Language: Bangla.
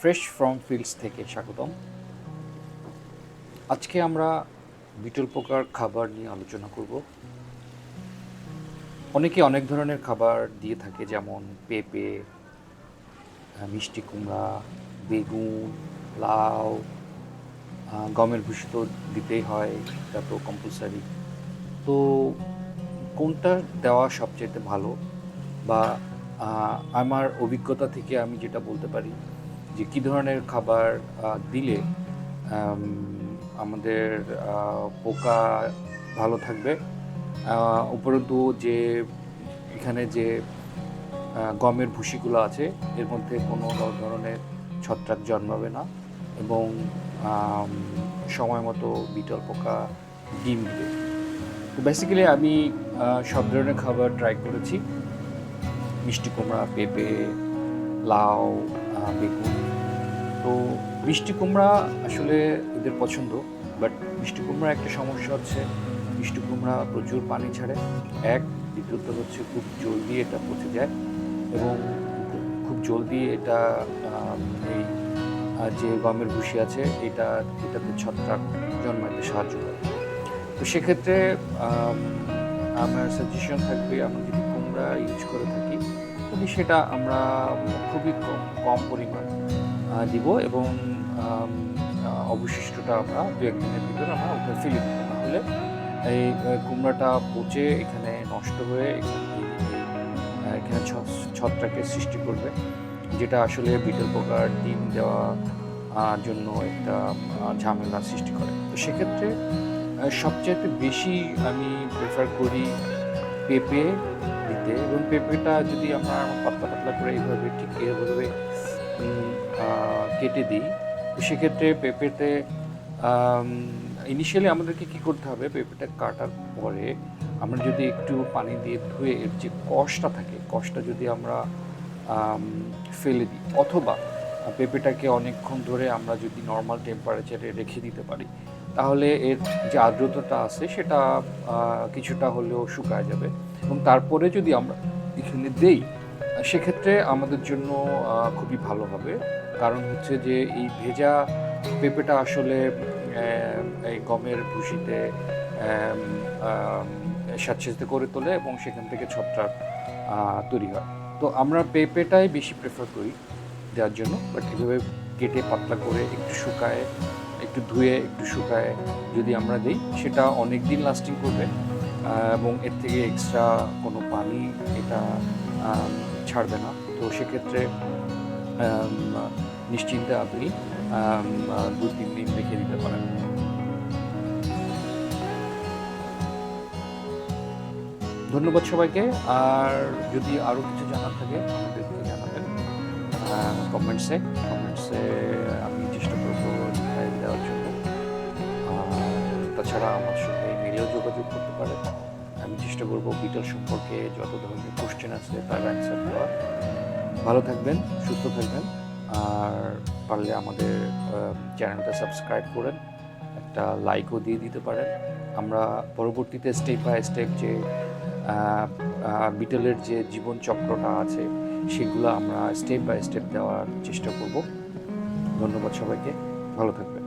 ফ্রেশ ফ্রম ফিল্ডস থেকে স্বাগতম। আজকে আমরা বিটল পোকার খাবার নিয়ে আলোচনা করব। অনেকে অনেক ধরনের খাবার দিয়ে থাকে, যেমন পেঁপে মিষ্টি কুমড়া, বেগুন, লাউ গমের ভুষি তো দিতেই হয়, এটা তো কম্পালসারি তো কোনটা দেওয়া সবচেয়ে ভালো? বা আমার অভিজ্ঞতা থেকে আমি যেটা বলতে পারি যে কী ধরনের খাবার দিলে আমাদের পোকা ভালো থাকবে। উপরন্তু যে এখানে যে গমের ভুসিগুলো আছে, এর মধ্যে কোনো ধরনের ছত্রাক জন্মাবে না এবং সময় মতো বিটল পোকা ডিম দিবে। তো বেসিক্যালি আমি সব ধরনের খাবার ট্রাই করেছি। মিষ্টি কুমড়া, পেঁপে, লাউ বেগুন তো মিষ্টি কুমড়া আসলে এদের পছন্দ বাট মিষ্টি কুমড়া একটা সমস্যা হচ্ছে, মিষ্টি কুমড়া প্রচুর পানি ছাড়ে। এক দ্বিতীয়ত হচ্ছে খুব জলদি এটা পচে যায় এবং খুব জলদি এটা এই যে গমের ভুসি আছে, এটা, এটাতে ছত্রাক জন্মাতে সাহায্য করে। তো সেক্ষেত্রে আমার সাজেশন থাকবে, আমরা যদি কুমড়া ইউজ করে থাকি তবে সেটা আমরা খুবই কম কম পরিমাণ দিব এবং অবশিষ্টটা আমরা দু একদিনের ভিতরে আমরা ওটা ফেলে নাহলে এই কুমড়াটা পচে এখানে নষ্ট হয়ে এখানে ছত্রাকের সৃষ্টি করবে, যেটা আসলে বিটল পোকার ডিম দেওয়া জন্য একটা ঝামেলা সৃষ্টি করে। তো সেক্ষেত্রে সবচেয়ে বেশি আমি প্রেফার করি পেঁপে দিতে। এবং পেঁপেটা যদি আমরা পাতলা পাতলা করে এইভাবে ঠিক এইভাবে কেটে দিই সেক্ষেত্রে পেঁপেতে ইনিশিয়ালি আমাদেরকে কি করতে হবে, পেঁপেটা কাটার পরে আমরা যদি একটু পানি দিয়ে ধুয়ে এর যে কষটা থাকে, কষটা যদি আমরা ফেলে দিই, অথবা পেঁপেটাকে অনেকক্ষণ ধরে আমরা যদি নর্মাল টেম্পারেচারে রেখে দিতে পারি তাহলে এর যে আর্দ্রতাটা আছে সেটা কিছুটা হলেও শুকায় যাবে। এবং তারপরে যদি আমরা এখানে দেই সেক্ষেত্রে আমাদের জন্য খুবই ভালো হবে। কারণ হচ্ছে যে এই ভেজা পেঁপেটা আসলে এই গমের আম, আম, করে তোলে এবং সেখান থেকে ছত্রাক তৈরি হয়। তো আমরা পেঁপেটাই বেশি প্রেফার করি দেওয়ার জন্য বাট এভাবে কেটে পাতলা করে একটু শুকায় একটু ধুয়ে, একটু শুকায় যদি আমরা দিই, সেটা অনেক দিন লাস্টিং করবে এবং এর থেকে এক্সট্রা কোনো পানি এটা ছাড়বে না। তো সেক্ষেত্রে নিশ্চিন্তে আপনি দু তিন দিন রেখে দিতে পারেন। ধন্যবাদ সবাইকে। আর যদি আরও কিছু জানার থাকে, আমাদেরকে জানাবেন কমেন্টসে কমেন্টসে আমি চেষ্টা দেওয়ার জন্য। তাছাড়া আমার সঙ্গে মেলেও যোগাযোগ করতে পারেন আমি চেষ্টা করব বিটল সম্পর্কে যত ধরনের কোশ্চেন আছে তার অ্যান্সার দেওয়ার ভালো থাকবেন, সুস্থ থাকবেন, আর পারলে আমাদের চ্যানেলটা সাবস্ক্রাইব করেন। একটা লাইকও দিয়ে দিতে পারেন। আমরা পরবর্তীতে স্টেপ বাই স্টেপ যে বিটলের যে জীবন চক্রটা আছে, সেগুলো আমরা স্টেপ বাই স্টেপ দেওয়ার চেষ্টা করব। ধন্যবাদ সবাইকে। ভালো থাকবেন।